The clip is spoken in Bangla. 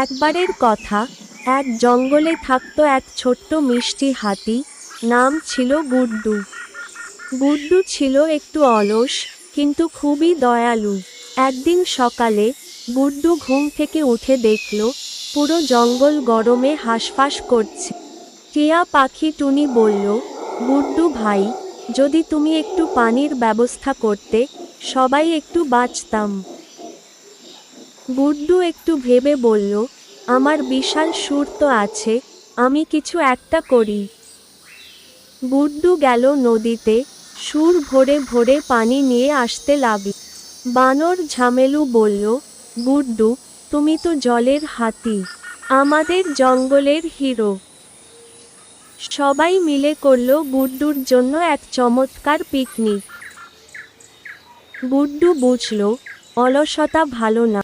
একবারের কথা, এক জঙ্গলে থাকত এক ছোট্ট মিষ্টি হাতি, নাম ছিল গুড্ডু। গুড্ডু ছিল একটু অলস, কিন্তু খুবই দয়ালু। একদিন সকালে গুড্ডু ঘুম থেকে উঠে দেখল, পুরো জঙ্গল গরমে হাঁসফাঁস করছে। টিয়া পাখি টুনি বলল, গুড্ডু ভাই, যদি তুমি একটু পানির ব্যবস্থা করতে, সবাই একটু বাঁচতাম। গুড্ডু একটু ভেবে বলল, আমার বিশাল সুর তো আছে, আমি কিছু একটা করি। গুড্ডু গেল নদীতে, সুর ভরে ভরে পানি নিয়ে আসতে লাগল। বানর ঝামেলু বলল গুড্ডু তুমি তো জলের হাতি, আমাদের জঙ্গলের হিরো। সবাই মিলে করল গুড্ডুর জন্য এক চমৎকার পিকনিক। গুড্ডু বুঝল, অলসতা ভালো না